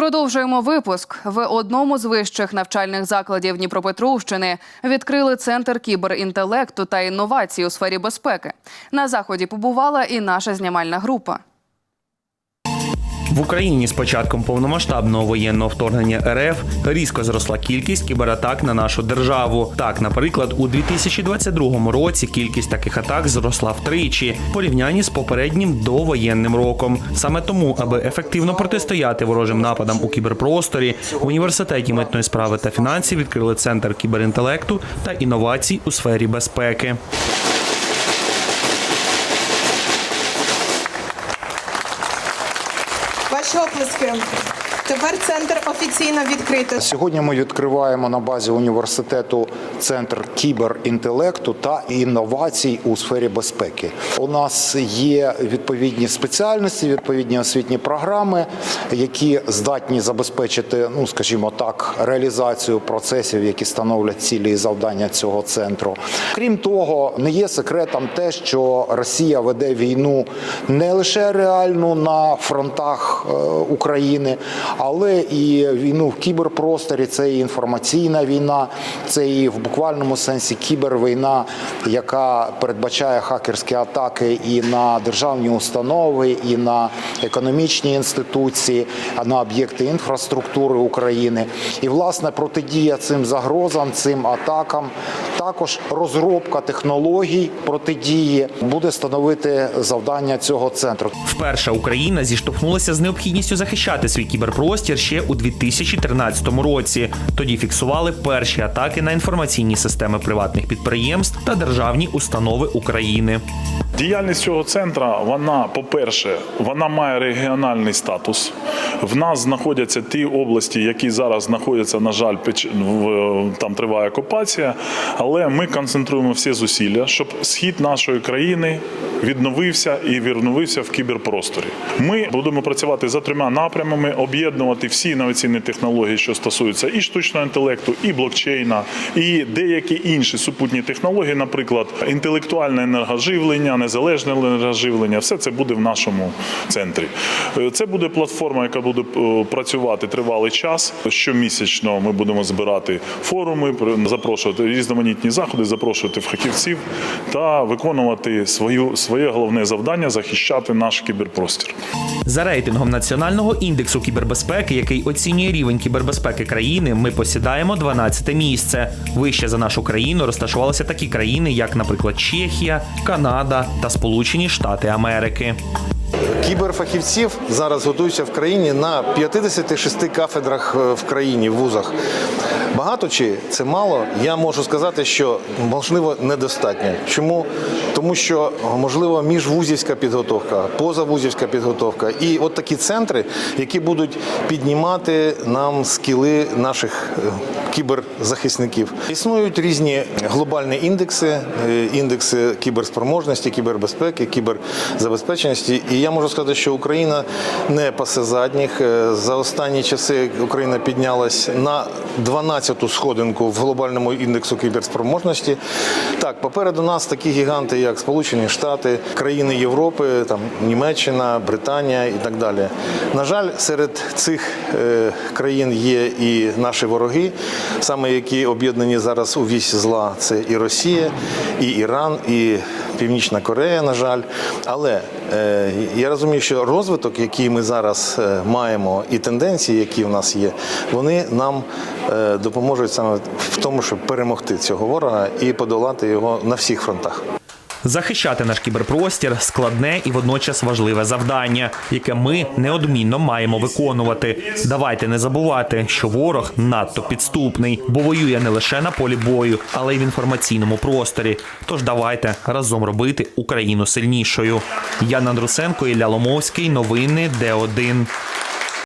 Продовжуємо випуск. В одному з вищих навчальних закладів Дніпропетровщини відкрили центр кіберінтелекту та інновацій у сфері безпеки. На заході побувала і наша знімальна група. В Україні з початком повномасштабного воєнного вторгнення РФ різко зросла кількість кібератак на нашу державу. Так, наприклад, у 2022 році кількість таких атак зросла втричі в порівнянні з попереднім довоєнним роком. Саме тому, аби ефективно протистояти ворожим нападам у кіберпросторі, в університеті митної справи та фінансів відкрили центр кіберінтелекту та інновацій у сфері безпеки. Çok özgürüm. Тепер центр офіційно відкрито. Сьогодні ми відкриваємо на базі університету центр кіберінтелекту та інновацій у сфері безпеки. У нас є відповідні спеціальності, відповідні освітні програми, які здатні забезпечити, ну скажімо так, реалізацію процесів, які становлять цілі і завдання цього центру. Крім того, не є секретом те, що Росія веде війну не лише реальну на фронтах е, України, але і війну в кіберпросторі. Це і інформаційна війна, це і в буквальному сенсі кібервійна, яка передбачає хакерські атаки і на державні установи, і на економічні інституції, а на об'єкти інфраструктури України. І власне протидія цим загрозам, цим атакам, також розробка технологій протидії буде становити завдання цього центру. Вперше Україна зіштовхнулася з необхідністю захищати свій кіберпростір ще у 2013 році. Тоді фіксували перші атаки на інформаційні системи приватних підприємств та державні установи України. Діяльність цього центру, вона, по-перше, вона має регіональний статус. В нас знаходяться ті області, які зараз знаходяться, на жаль, там триває окупація. Але ми концентруємо всі зусилля, щоб схід нашої країни відновився і відновився в кіберпросторі. Ми будемо працювати за трьома напрямами, об'єднувати всі інноваційні технології, що стосуються і штучного інтелекту, і блокчейна, і деякі інші супутні технології, наприклад, інтелектуальне енергоживлення, незалежне енергоживлення. Все це буде в нашому центрі. Е, Це буде платформа, яка буде е, працювати тривалий час. Щомісячно ми будемо збирати форуми, запрошувати різноманітні заходи, запрошувати фахівців та виконувати свою своє головне завдання захищати наш кіберпростір. За рейтингом національного індексу кібербезпеки, який оцінює рівень кібербезпеки країни, ми посідаємо 12 місце. Вище за нашу країну розташувалися такі країни, як, наприклад, Чехія, Канада та Сполучені Штати Америки. Кіберфахівців зараз готуються в країні на 56 кафедрах е, в країні, в вузах. Багато чи це мало? Я можу сказати, що можливо недостатньо. Чому? Тому що можливо міжвузівська підготовка, позавузівська підготовка і от такі центри, які будуть піднімати нам скіли наших е, кіберзахисників. Існують різні глобальні індекси, е, індекси кіберспроможності, кібербезпеки, кіберзабезпеченості. І я можу сказати, що Україна не пасе задніх. Е, За останні часи Україна піднялась на 12-ту сходинку в глобальному індексу кіберспроможності. Так, попереду нас такі гіганти, як Сполучені Штати, країни Європи, там Німеччина, Британія і так далі. На жаль, серед цих е, країн є і наші вороги, саме які об'єднані зараз у вісь зла. Це і Росія, і Іран, і Північна Корея, на жаль. Але е, я розумію, що розвиток, який ми зараз е, маємо, і тенденції, які в нас є, вони нам е, допоможуть саме в тому, щоб перемогти цього ворога і подолати його на всіх фронтах. Захищати наш кіберпростір складне і водночас важливе завдання, яке ми неодмінно маємо виконувати. Давайте не забувати, що ворог надто підступний, бо воює не лише на полі бою, але й в інформаційному просторі. Тож давайте разом робити Україну сильнішою. Яна Андрусенко, Ілля Ломовський. Новини Д1.